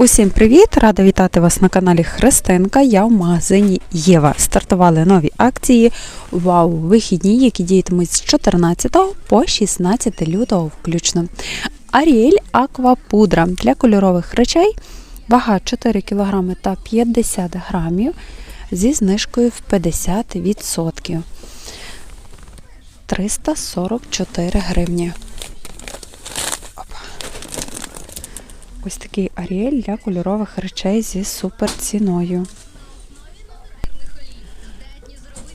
Усім привіт! Рада вітати вас на каналі Христинка. Я в магазині Єва. Стартували нові акції. Вау! Вихідні, які діятимуть з 14 по 16 лютого включно. Аріель Аква Пудра для кольорових речей. Вага 4 кг та 50 грамів зі знижкою в 50%. 344 гривні. Ось такий аріель для кольорових речей зі суперціною.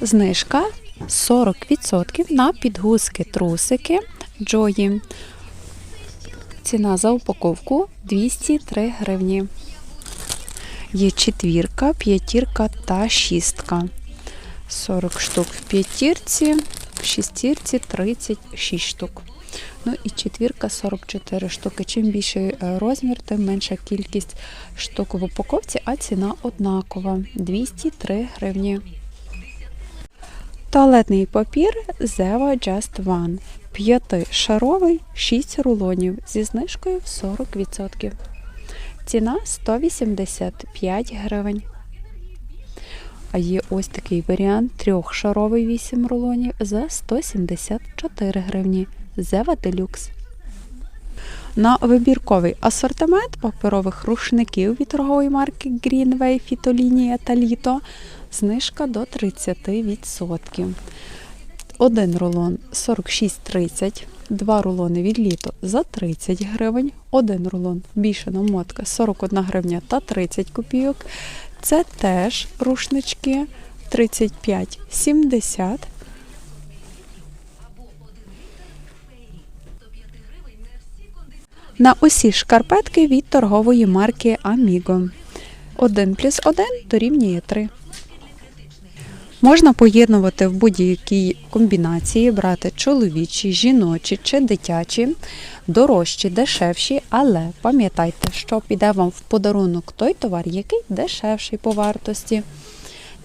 Знижка 40% на підгузки трусики Джої. Ціна за упаковку 203 гривні. Є четвірка, п'ятірка та шістка. 40 штук в п'ятірці, в шістірці 36 штук. Ну і четвірка 44 штуки. Чим більший е, розмір, тим менша кількість штук в упаковці, а ціна однакова 203 гривні. Туалетний папір Zeva Just One. П'ятишаровий 6 рулонів зі знижкою в 40%. Ціна 185 гривень. А є ось такий варіант трьохшаровий 8 рулонів за 174 гривні. Зева Deluxe. На вибірковий асортимент паперових рушників від торгової марки Greenway Фітолінія та Літо знижка до 30%. Один рулон 46,30, два рулони від літо за 30 гривень, один рулон більша намотка 41 гривня та 30 копійок. Це теж рушнички 35,70. На усі шкарпетки від торгової марки Amigo. 1 плюс 1 дорівнює 3. Можна поєднувати в будь-якій комбінації, брати чоловічі, жіночі чи дитячі, дорожчі, дешевші, але пам'ятайте, що піде вам в подарунок той товар, який дешевший по вартості.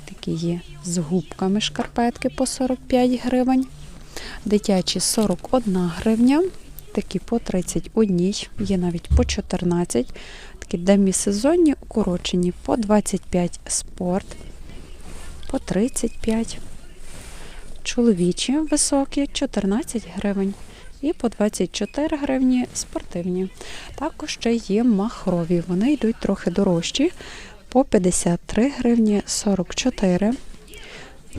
Такі є з губками шкарпетки по 45 гривень, дитячі 41 гривня, такі по 31, є навіть по 14, такі демісезонні, укорочені по 25 спорт по 35. Чоловічі високі 14 гривень. І по 24 гривні спортивні. Також ще є махрові. Вони йдуть трохи дорожчі. По 53 гривні 44.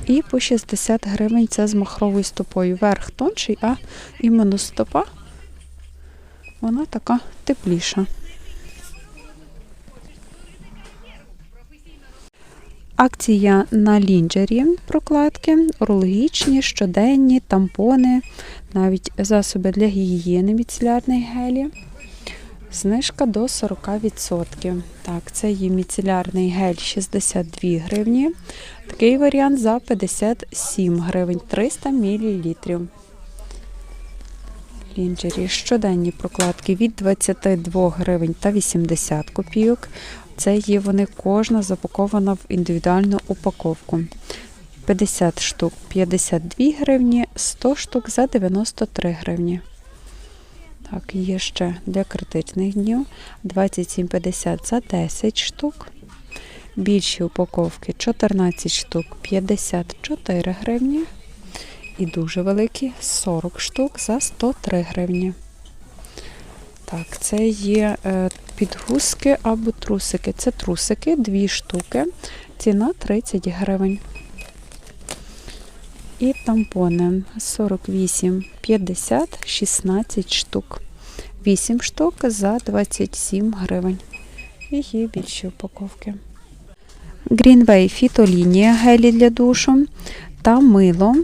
І по 60 гривень це з махровою стопою. Верх тонший, а іменно стопа вона така тепліша. Акція на лінджері прокладки, урологічні, щоденні, тампони, навіть засоби для гігієни міцелярної гелі. Знижка до 40%. Так, це є міцелярний гель 62 гривні. Такий варіант за 57 гривень 300 мл. Лінджері щоденні прокладки від 22 гривень та 80 копійок. Це є вони кожна запакована в індивідуальну упаковку. 50 штук 52 гривні, 100 штук за 93 гривні. Так, є ще для критичних днів 27,50 за 10 штук. Більші упаковки 14 штук 54 гривні. І дуже великі 40 штук за 103 гривні. Так, це є е, підгузки або трусики. Це трусики, дві штуки. Ціна 30 гривень. І тампони 48,50, 16 штук. 8 штук за 27 гривень. І є більші упаковки. Greenway фітолінія гелі для душу та мило.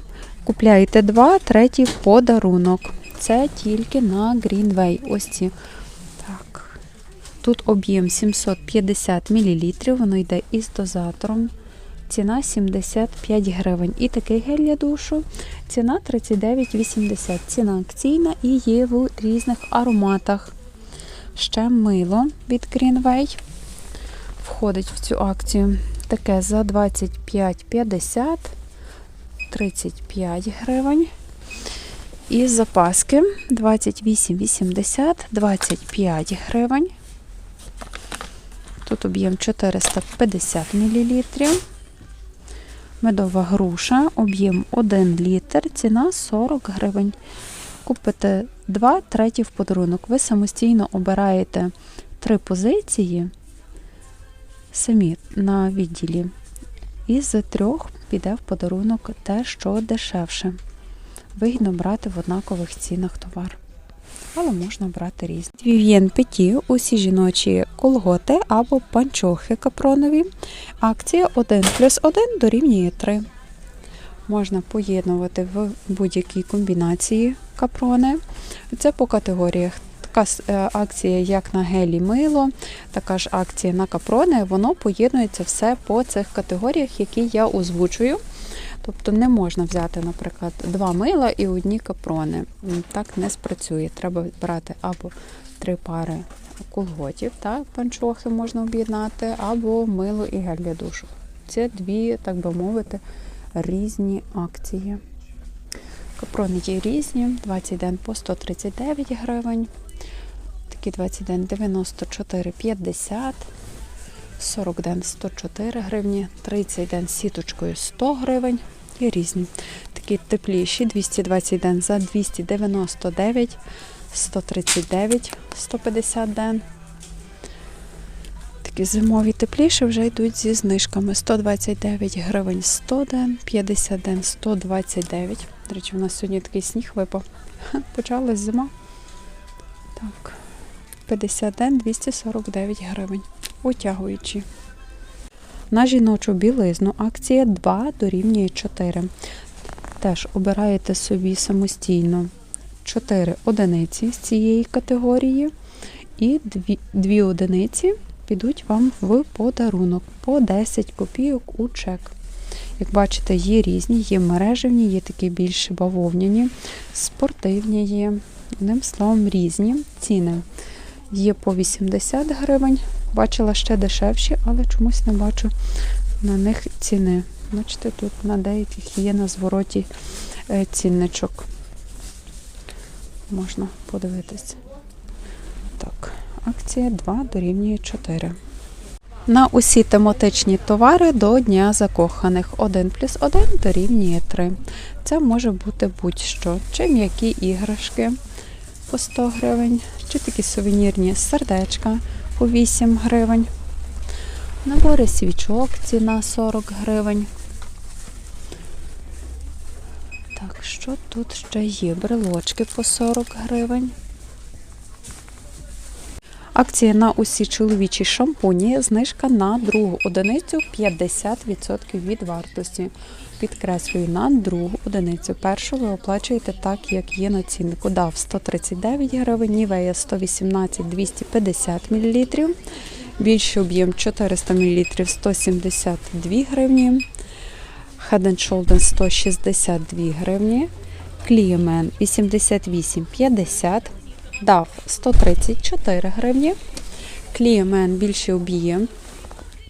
Купляєте два, третій подарунок. Це тільки на Greenway. Ось ці. Так. Тут об'єм 750 мл, воно йде із дозатором. Ціна 75 гривень. І такий гель для душу. Ціна 39,80. Ціна акційна і є в різних ароматах. Ще мило від Greenway входить в цю акцію. Таке за 25,50, 35 гривень. І запаски 28,80, 25 гривень. Тут об'єм 450 мл. Медова груша, об'єм 1 літр, ціна 40 гривень. Купите 2 треті в подарунок. Ви самостійно обираєте три позиції самі на відділі. І з трьох піде в подарунок те, що дешевше. Вигідно брати в однакових цінах товар. Але можна брати різні. Вів'єн Петі, усі жіночі колготи або панчохи капронові. Акція 1 плюс 1 дорівнює 3. Можна поєднувати в будь-якій комбінації капрони. Це по категоріях. Така е, акція, як на гелі мило, така ж акція на капрони, воно поєднується все по цих категоріях, які я озвучую. Тобто не можна взяти, наприклад, два мила і одні капрони. Так не спрацює. Треба брати або три пари колготів, так, панчохи можна об'єднати, або мило і гель для душу. Це дві, так би мовити, різні акції. Капрони є різні, 20 ден по 139 гривень, такі 20 ден 94,50, 40 ден 104 гривні, 30 ден з сіточкою 100 гривень і різні. Такі тепліші 220 ден за 299, 139, 150 ден. Такі зимові тепліші вже йдуть зі знижками 129 гривень 100 ден, 50 ден 129. До речі, у нас сьогодні такий сніг випав. Почалась зима. Так, 50 ден 249 гривень. Утягуючі. На жіночу білизну акція 2 дорівнює 4. Теж обираєте собі самостійно 4 одиниці з цієї категорії, і 2, 2 одиниці підуть вам в подарунок по 10 копійок у чек. Як бачите, є різні, є мережевні, є такі більш бавовняні, спортивні є. Одним словом, різні ціни. Є по 80 гривень. Бачила ще дешевші, але чомусь не бачу на них ціни. Бачите, тут на деяких є на звороті е, цінничок. Можна подивитися. Так, акція 2 дорівнює 4. На усі тематичні товари до Дня закоханих 1 плюс 1 дорівнює 3. Це може бути будь-що. Чи м'які іграшки по 100 гривень, чи такі сувенірні сердечка по 8 гривень. Набори свічок ціна 40 гривень. Так, що тут ще є? Брелочки по 40 гривень. Акція на усі чоловічі шампуні. Знижка на другу одиницю 50% від вартості. Підкреслюю, на другу одиницю. Першу ви оплачуєте так, як є на ціннику. DAF 139 гривень, Нівея 118 250 мл. Більший об'єм 400 мл 172 гривні. Head and Shoulders 162 гривні. Кліємен 88,50. DAF 134 гривні. Кліємен більший об'єм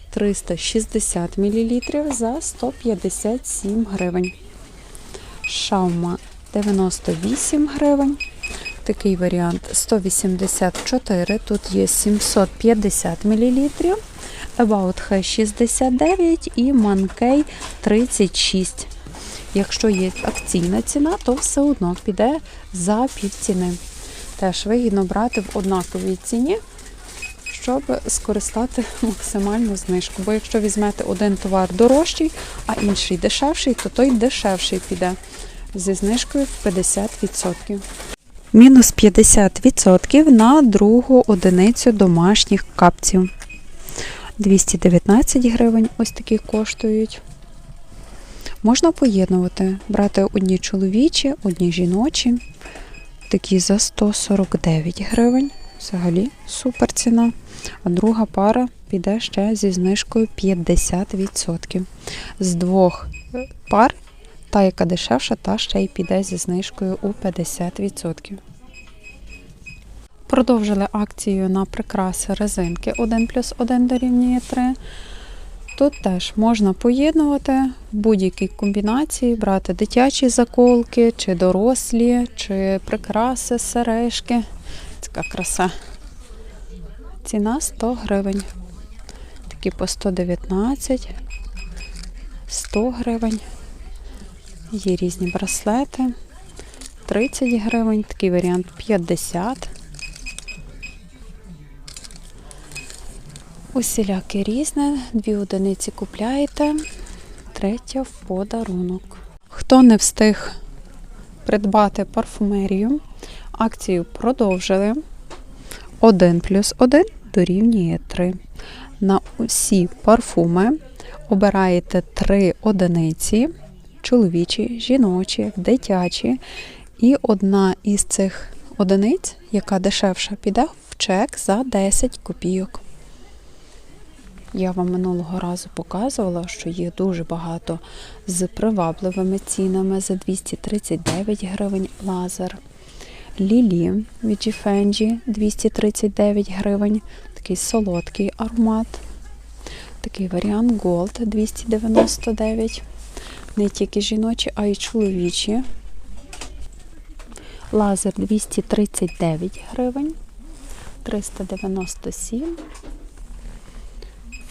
360 мл за 157 гривень. Шаума 98 гривень. Такий варіант 184. Тут є 750 мл. About High 69 і Manкей 36. Якщо є акційна ціна, то все одно піде за півціни. Теж вигідно брати в однаковій ціні, щоб скористати максимальну знижку. Бо якщо візьмете один товар дорожчий, а інший дешевший, то той дешевший піде зі знижкою в 50%. Мінус 50% на другу одиницю домашніх капців. 219 гривень ось такі коштують. Можна поєднувати, брати одні чоловічі, одні жіночі. Такі за 149 гривень. Взагалі супер ціна. А друга пара піде ще зі знижкою 50%. З двох е, пар, та, яка дешевша, та ще й піде зі знижкою у 50%. Продовжили акцію на прикраси резинки 1 плюс 1 дорівнює 3. Тут теж можна поєднувати в будь-якій комбінації, брати дитячі заколки, чи дорослі, чи прикраси, сережки. Така краса. Ціна 100 гривень. Такі по 119, 100 гривень. Є різні браслети. 30 гривень, такий варіант 50. Усіляке різне. Дві одиниці купляєте, третя в подарунок. Хто не встиг придбати парфумерію, акцію продовжили. 1 плюс 1 дорівнює 3. На усі парфуми обираєте 3 одиниці чоловічі, жіночі, дитячі. І одна із цих одиниць, яка дешевша, піде в чек за 10 копійок. Я вам минулого разу показувала, що є дуже багато з привабливими цінами за 239 гривень лазер. Лілі від Givenchy 239 гривень. Такий солодкий аромат. Такий варіант Gold 299. Не тільки жіночі, а й чоловічі. Лазер 239 гривень. 397.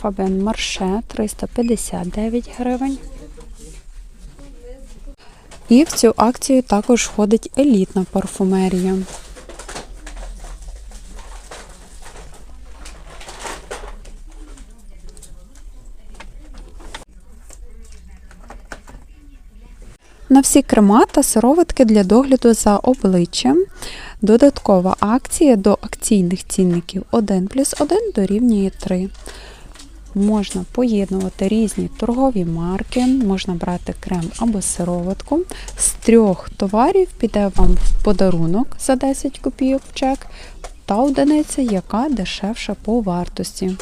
Фабен Марше 359 гривень. І в цю акцію також входить елітна парфумерія. На всі крема та сироватки для догляду за обличчям. Додаткова акція до акційних цінників 1 плюс 1 дорівнює 3. Можна поєднувати різні торгові марки, можна брати крем або сироватку. З трьох товарів піде вам в подарунок за 10 копійок в чек та одиниця, яка дешевша по вартості.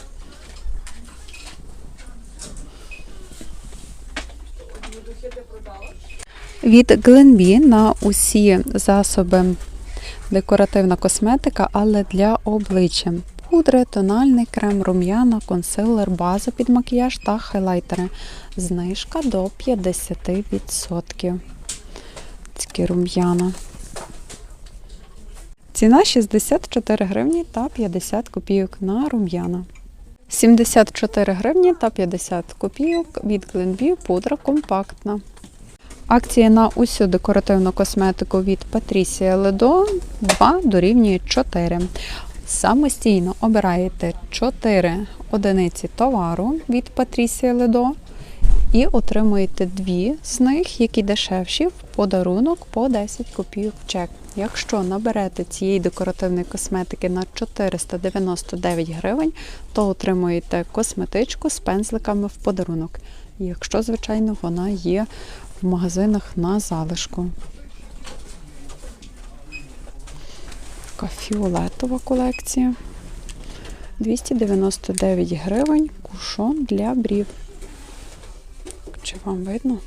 Від Glenbee на усі засоби декоративна косметика, але для обличчя. Пудри, тональний крем, рум'яна, консилер, база під макіяж та хайлайтери. Знижка до 50%. Такі рум'яна. Ціна 64 гривні та 50 копійок на рум'яна. 74 гривні та 50 копійок від Glenbee пудра компактна. Акція на усю декоративну косметику від Patricia Ledo 2 дорівнює 4. Самостійно обираєте 4 одиниці товару від Patricia Ledo і отримуєте дві з них, які дешевші, в подарунок по 10 копійок чек. Якщо наберете цієї декоративної косметики на 499 гривень, то отримуєте косметичку з пензликами в подарунок. Якщо, звичайно, вона є в магазинах на залишку. Така фіолетова колекція. 299 гривень кушон для брів. Чи вам видно?